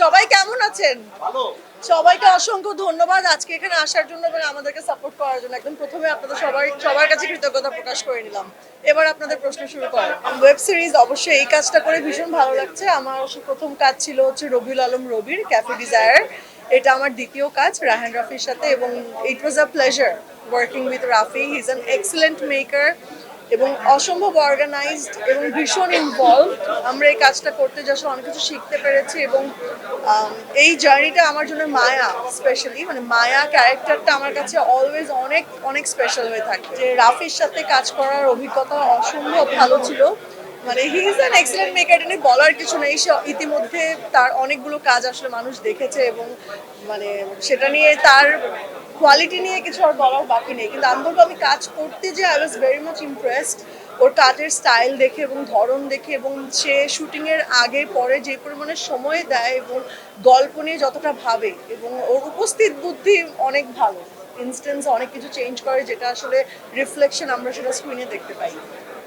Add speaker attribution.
Speaker 1: সবাই কেমন আছেন? সবাইকে অসংখ্য ধন্যবাদ আজকে এখানে আসার জন্য এবং আমাদেরকে সাপোর্ট করার জন্য। একদম প্রথমে আপনাদের সবাই সবার কাছে কৃতজ্ঞতা প্রকাশ করে নিলাম। এবার আপনাদের প্রশ্ন শুরু করেন ওয়েব সিরিজ অবশ্যই এই কাজটা করে ভীষণ ভালো লাগছে। আমার প্রথম কাজ ছিল হচ্ছে রবিউল আলম রবির ক্যাফে ডিজায়ার এটা আমার দ্বিতীয় কাজ রাহান রাফির সাথে এবং it was a pleasure working with Rafi he is an excellent maker এবং অসম্ভব অর্গানাইজড এবং ভীষণ ইনভলভ আমরা এই কাজটা করতে যাওয়ার অনেক কিছু শিখতে পেরেছি এবং আম, এই জার্নিটা আমার জন্য মায়া স্পেশালি মানে মায়া ক্যারেক্টারটা আমার কাছে অলওয়েজ অনেক অনেক স্পেশাল হয়ে থাকে। যে রাফির সাথে কাজ করার অভিজ্ঞতা অসম্ভব ভালো ছিল। মানে he is an excellent maker এটা বলার কিছু নেই। সে ইতিমধ্যে তার অনেকগুলো কাজ আসলে মানুষ দেখেছে এবং মানে সেটা নিয়ে তার কোয়ালিটি নিয়ে কিছু আর বলার বাকি নেই। কিন্তু আমি বলব আমি কাজ করতে যে I was very much impressed ওর কাজের স্টাইল দেখে এবং ধরন দেখে এবং সে শুটিংয়ের আগে, পরে যে পরিমাণে সময় দেয় এবং গল্প নিয়ে যতটা ভাবে এবং ওর উপস্থিত বুদ্ধি অনেক ভালো। ইনস্টেন্স অনেক কিছু চেঞ্জ করে যেটা আসলে রিফ্লেকশন আমরা সেটা স্ক্রিনে দেখতে পাই।